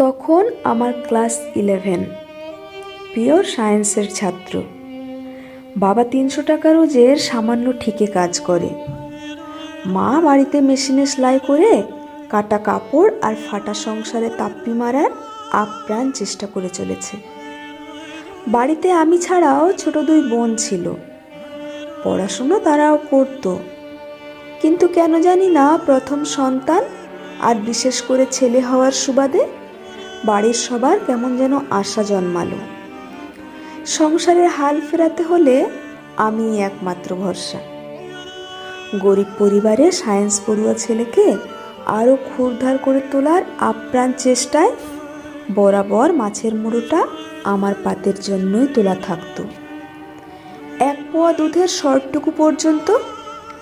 তখন আমার class eleven, pure সায়েন্সের ছাত্র। বাবা তিনশো টাকা রোজের সামান্য ঠিকে কাজ করে। মা বাড়িতে মেশিনে সেলাই করে কাটা কাপড় আর ফাটা সংসারে তাপ্পি মারার আপ্রাণ চেষ্টা করে চলেছে। বাড়িতে আমি ছাড়াও ছোট দুই বোন ছিল। পড়াশুনো তারাও করতো। কিন্তু কেন জানি না প্রথম সন্তান আর বিশেষ করে ছেলে হওয়ার সুবাদে বাড়ির সবার কেমন যেন আশা জন্মালো। সংসারের হাল ফেরাতে হলে আমি একমাত্র ভরসা। গরিব পরিবারে সায়েন্স পড়ুয়া ছেলেকে আরও ক্ষুরধার করে তোলার আপ্রাণ চেষ্টায় বরাবর মাছের মুড়োটা আমার পাতের জন্যই তোলা থাকতো। এক পোয়া দুধের শর্টটুকু পর্যন্ত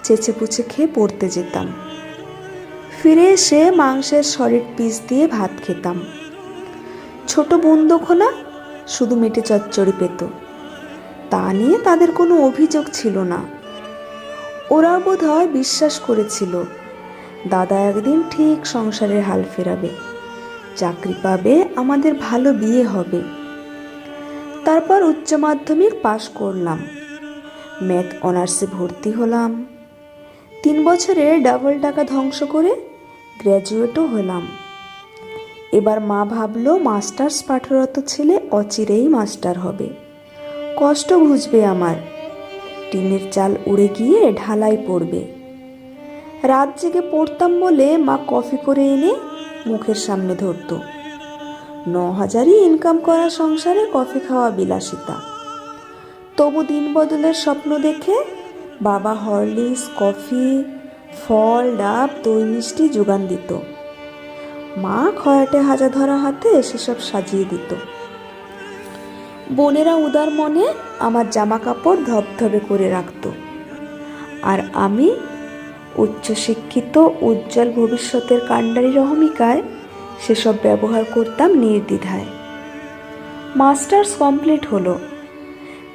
চেঁচে পুচে খেয়ে পড়তে যেতাম। ফিরে এসে মাংসের সলিড পিস দিয়ে ভাত খেতাম। ছোট বন্দুকোনা শুধু মেটে চচ্চড়ি পেত। তা নিয়ে তাদের কোনো অভিযোগ ছিল না। ওরা বোধ হয় বিশ্বাস করেছিল, দাদা একদিন ঠিক সংসারের হাল ফেরাবে, চাকরি পাবে, আমাদের ভালো বিয়ে হবে। তারপর উচ্চ মাধ্যমিক পাশ করলাম। ম্যাথ অনার্সে ভর্তি হলাম। তিন বছরে ডাবল টাকা ধ্বংস করে গ্র্যাজুয়েটও হলাম। এবার মা ভাবলো, মাস্টার্স পাঠরত ছেলে অচিরেই মাস্টার হবে। কষ্ট বুঝবে আমার। টিনের চাল উড়ে গিয়ে ঢালাই পড়বে। রাত জেগে পড়তাম বলে মা কফি করে এনে মুখের সামনে ধরতো। ন হাজারই ইনকাম করা সংসারে কফি খাওয়া বিলাসিতা। তবু দিন বদলের স্বপ্ন দেখে বাবা হরলিক্স, কফি, ফল, ডাব, দই, মিষ্টি যোগান দিত। মা খয়াটে হাজা ধরা হাতে সেসব সাজিয়ে দিত। বোনেরা উদার মনে আমার জামা কাপড় ধবধবে করে রাখত। আর আমি উচ্চশিক্ষিত, উজ্জ্বল ভবিষ্যতের কাণ্ডারি রহমিকায় সেসব ব্যবহার করতাম নির্দ্বিধায়। মাস্টার্স কমপ্লিট হলো।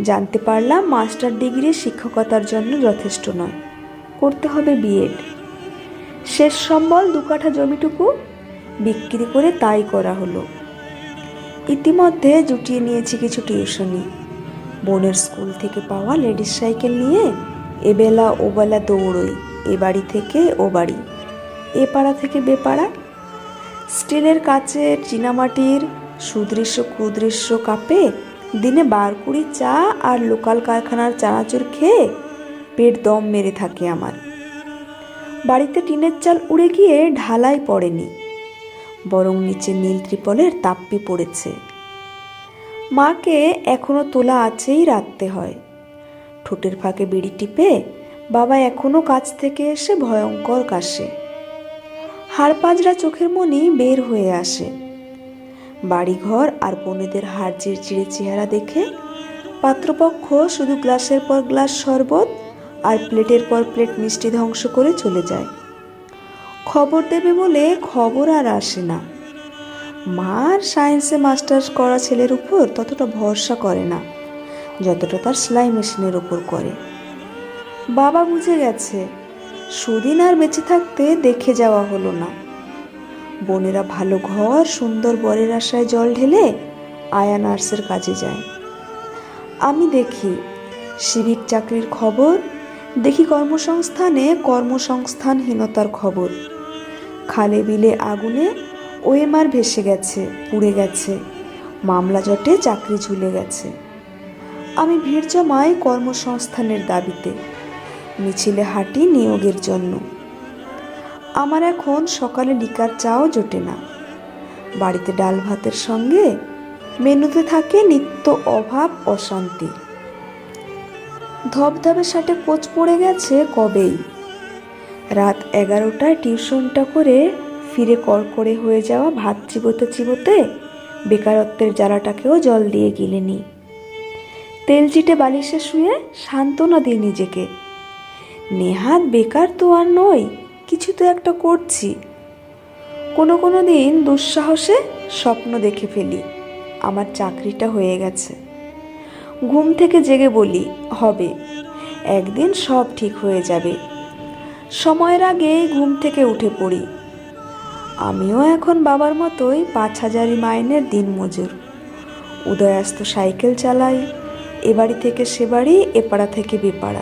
জানতে পারলাম মাস্টার ডিগ্রি শিক্ষকতার জন্য যথেষ্ট নয়। করতে হবে বিএড। শেষ সম্বল দু কাঠা জমিটুকু বিক্রি করে তাই করা হলো। ইতিমধ্যে জুটিয়ে নিয়েছি কিছু টিউশনি। বোনের স্কুল থেকে পাওয়া লেডিস সাইকেল নিয়ে এবেলা ওবেলা দৌড়ই, এ বাড়ি থেকে ও বাড়ি, এ পাড়া থেকে বেপাড়া স্টিলের কাচের চীনামাটির সুদৃশ্য কুদৃশ্য কাপে দিনে বার কুড়ি চা আর লোকাল কারখানার চানাচুর খেয়ে পেট দম মেরে থাকে আমার। বাড়িতে টিনের চাল উড়ে গিয়ে ঢালাই পড়েনি। বরং নিচে নীল ত্রিপলের তাপ্পি পড়েছে। মাকে এখনও তোলা আছেই রাখতে হয়। ঠোঁটের ফাঁকে বিড়ি টিপে বাবা এখনও কাছ থেকে এসে ভয়ঙ্কর কাশে। হাড় পাঁজরা চোখের মনি বের হয়ে আসে। বাড়িঘর আর বোনেদের হাড় চিড়চিড়ে চেহারা দেখে পাত্রপক্ষ শুধু গ্লাসের পর গ্লাস শরবত আর প্লেটের পর প্লেট মিষ্টি ধ্বংস করে চলে যায়। খবর দেবে বলে খবর আর আসে না। মার সায়েন্সে মাস্টার্স করা ছেলের উপর ততটা ভরসা করে না, যতটা তার সেলাই মেশিনের উপর করে। বাবা বুঝে গেছে, সুদিন আর বেঁচে থাকতে দেখে যাওয়া হলো না। বোনেরা ভালো ঘর, সুন্দর বরের আশায় জল ঢেলে আয়া নার্সের কাজে যায়। আমি দেখি, সিভিক চাকরির খবর দেখি কর্মসংস্থানে কর্মসংস্থানহীনতার খবর। খালে বিলে আগুনে ওএমআর ভেসে গেছে, পুড়ে গেছে, মামলা জটে চাকরি ঝুলে গেছে। আমি ভিড় জমাই কর্মসংস্থানের দাবিতে, মিছিলে হাঁটি নিয়োগের জন্য। আমার এখন সকালে লিকার চাও জোটে না। বাড়িতে ডাল ভাতের সঙ্গে মেনুতে থাকে নিত্য অভাব অশান্তি। ধবধবে শার্টে কোচ পড়ে গেছে কবেই। রাত এগারোটায় টিউশনটা করে ফিরে কড়কড়ে হয়ে যাওয়া ভাত চিবোতে চিবোতে বেকারত্বের জ্বালাটাকেও জল দিয়ে গিলেনি। তেল চিটে বালিশে শুয়ে সান্ত্বনা দিই নিজেকে। নেহাত বেকার তো আর নই, কিছু তো একটা করছি। কোনো কোনো দিন দুঃসাহসে স্বপ্ন দেখে ফেলি, আমার চাকরিটা হয়ে গেছে। ঘুম থেকে জেগে বলি, হবে। একদিন সব ঠিক হয়ে যাবে। সময়ের আগে ঘুম থেকে উঠে পড়ি। আমিও এখন বাবার মতোই পাঁচ হাজারি মাইনের দিন মজুর উদয়াস্ত সাইকেল চালাই, এ বাড়ি থেকে সে বাড়ি এপাড়া থেকে বেপাড়া